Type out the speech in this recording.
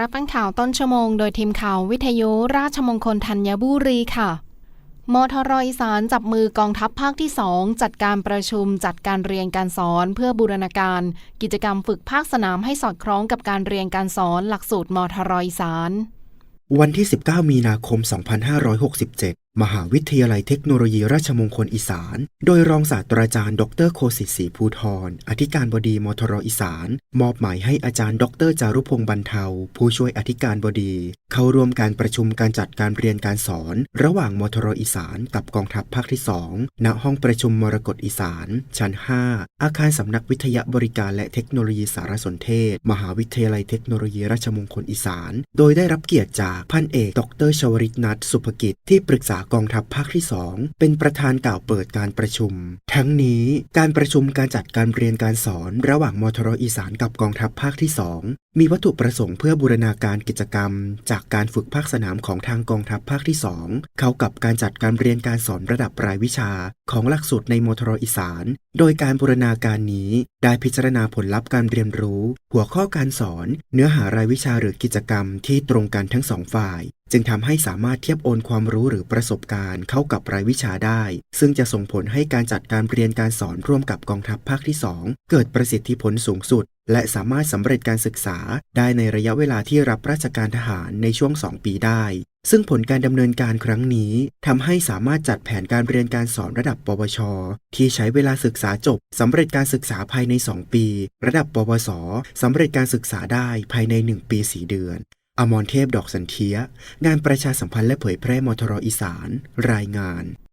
รับฟังข่าวต้นชั่วโมงโดยทีมข่าววิทยุราชมงคลธัญบุรีค่ะ มทรอีสานจับมือกองทัพภาคที่ 2 จัดการประชุมจัดการเรียนการสอนเพื่อบูรณาการ กิจกรรมฝึกภาคสนามให้สอดคล้องกับการเรียนการสอนหลักสูตรมทรอีสานวันที่ 19 มีนาคม 2567 มหาวิทยาลัยเทคโนโลยีราชมงคลอีสาน โดยรองศาสตราจารย์ ดรโคสิทธิ์ศรีภูทรอธิการบดีมทรอีสาน มอบหมายให้อาจารย์ ดรจารุพงษ์บรรเทา ผู้ช่วยอธิการบดี เข้าร่วมการประชุมการจัดการเรียนการสอน ระหว่างมทรอีสานกับกองทัพภาคที่ 2 ณห้องประชุมมรกตอีสาน ชั้น 5 อาคารสำนักวิทยาบริการและเทคโนโลยีสารสนเทศ มหาวิทยาลัยเทคโนโลยีราชมงคลอีสาน โดยได้รับเกียรติจากพันเอก ดรชวริตนัทสุภกิจที่ปรึกษากองทัพภาคที่ 2 เป็นประธานกล่าวเปิดการประชุม ทั้งนี้การประชุมการจัดการเรียนการสอนระหว่างมทรอีสานกับกองทัพภาคที่ 2มีวัตถุประสงค์เพื่อบูรณาการกิจกรรม จากการฝึกภาคสนามของทางกองทัพภาคที่ 2 เข้ากับการจัดการเรียนการสอนระดับรายวิชา ของหลักสูตรในมทรอีสาน โดยการบูรณาการนี้ได้พิจารณาผลลัพธ์การเรียนรู้ หัวข้อการสอน เนื้อหารายวิชาหรือกิจกรรมที่ตรงกันทั้งสองฝ่ายจึงทำให้สามารถเทียบโอนความรู้หรือประสบการณ์เข้ากับรายวิชาได้ ซึ่งจะส่งผลให้การจัดการเรียนการสอนร่วมกับกองทัพภาคที่ 2 เกิดประสิทธิผลสูงสุด และสามารถสำเร็จการศึกษาได้ในระยะเวลาที่รับราชการทหารในช่วง 2 ปีได้ ซึ่งผลการดำเนินการครั้งนี้ทำให้สามารถจัดแผนการเรียนการสอนระดับ ปวช ที่ใช้เวลาศึกษาจบสำเร็จการศึกษาภายใน 2 ปี ระดับ ปวสสำเร็จการศึกษาได้ภายใน 1 ปี 4 เดือน อมรเทพดอกสันเทีย งานประชาสัมพันธ์และเผยแพร่มทรอีสาน รายงาน